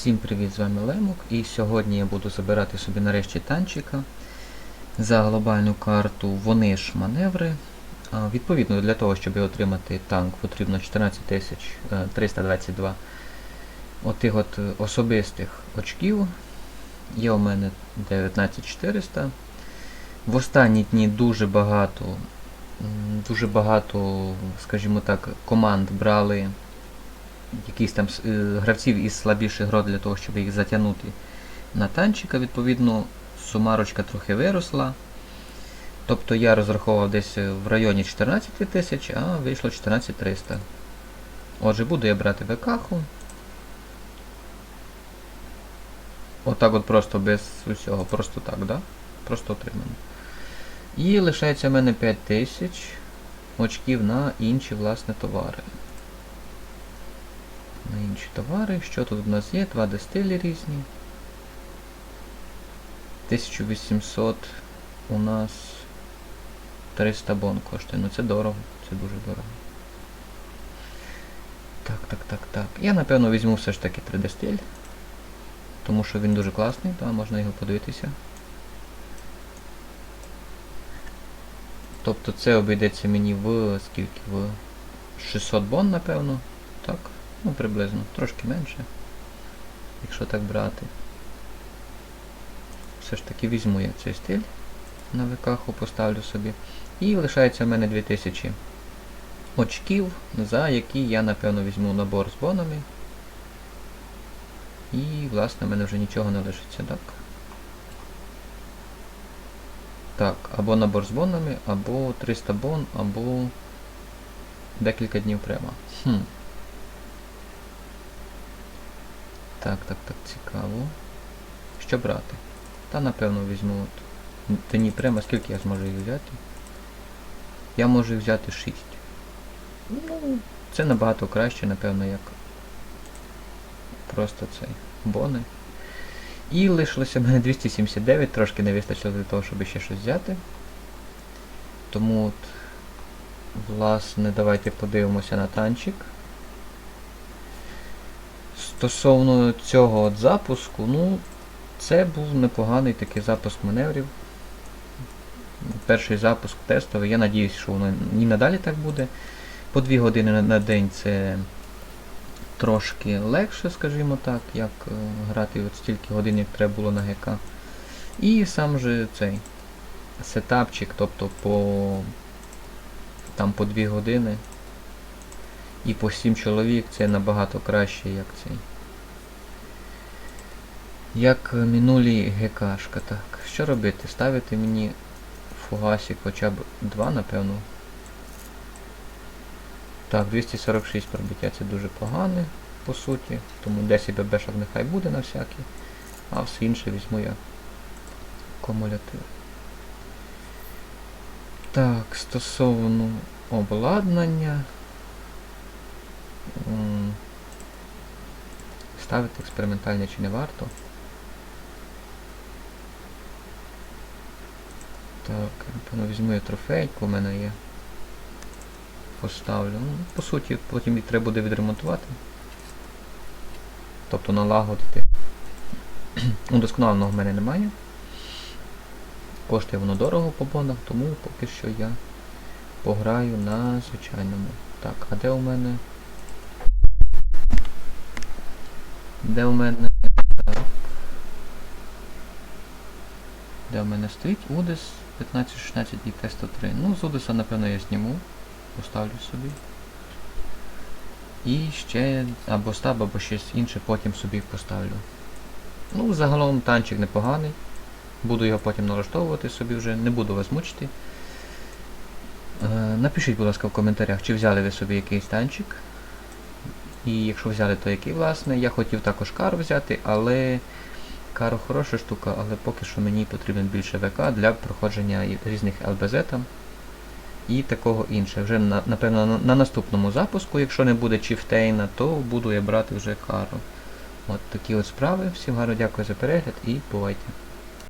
Всім привіт, з вами Лемок. І сьогодні я буду забирати собі нарешті танчика за глобальну карту Вони ж маневри. Відповідно, для того, щоб отримати танк, потрібно 14322 отих от е, особистих очків. Є у мене 19400. В останні дні дуже багато, дуже багато, скажімо так, команд брали якісь там е, гравців із слабіших грот для того, щоб їх затягнути на танчика. Відповідно, сумарочка трохи виросла. Тобто я розраховував десь в районі 14 тисяч, а вийшло 14300. Отже, буду я брати ВКху. Отак от просто без усього, просто так, да? Просто отримано. І лишається в мене 5000 очків на інші власне товари на інші товари. Що тут у нас є? Два дистилі різні. 1800 у нас 300 бон коштує. Ну це дорого, це дуже дорого. Так, так, так, так. Я напевно візьму все ж таки 3D стиль. Тому що він дуже класний, та можна його подивитися. Тобто це обійдеться мені в скільки? В 600 бон, напевно. Так. Ну, приблизно, трошки менше. Якщо так брати. Все ж таки візьму я цей стиль на ВКху поставлю собі. І лишається в мене 2000 очків, за які я напевно візьму набор з бонами. І, власне, в мене вже нічого не лишиться, так? Так, або набор з бонами, або 300 бон, або декілька днів прямо. Хм. Так, так, так, цікаво. Що брати? Та напевно візьму от. Дні прямо, скільки я зможу їх взяти? Я можу їх взяти 6. Ну, це набагато краще, напевно, як просто цей бони. І лишилося мене 279, трошки не вистачило для того, щоб ще щось взяти. Тому от, власне, давайте подивимося на танчик. Стосовно цього от запуску, ну, це був непоганий такий запуск маневрів. Перший запуск тестовий. Я надіюсь, що воно і надалі так буде. По 2 години на, день це трошки легше, скажімо так, як е, грати от стільки годин, як треба було на ГК. І сам же цей сетапчик, тобто по там по 2 години і по 7 чоловік це набагато краще, як цей. Як минулі ГКшка, так. Що робити? Ставити мені фугасик хоча б 2, напевно. Так, 246 пробиття це дуже погане, по суті. Тому 10 ББшок нехай буде на всякий. А все інше візьму я кумулятив. Так, стосовно обладнання. Ставити експериментальне чи не варто. Так, напевно візьму я трофейку, у мене є. Поставлю. Ну, по суті, потім її треба буде відремонтувати. Тобто налагодити. Удосконаленого в мене немає. Коштує воно дорого по бонах, тому поки що я пограю на звичайному. Так, а де у мене? Де у мене? Так. Де у мене стоїть? Удес 1516 і Т103. Ну, з напевно, я зніму. Поставлю собі. І ще або стаб, або щось інше потім собі поставлю. Ну, загалом танчик непоганий. Буду його потім налаштовувати собі вже, не буду вас мучити. Е, напишіть, будь ласка, в коментарях, чи взяли ви собі якийсь танчик. І якщо взяли, то який власне. Я хотів також кару взяти, але кару хороша штука, але поки що мені потрібен більше ВК для проходження різних ЛБЗ там і такого інше. Вже напевно на, на наступному запуску, якщо не буде Чіфтейна, то буду я брати вже кару. От такі от справи. Всім гарно дякую за перегляд і бувайте.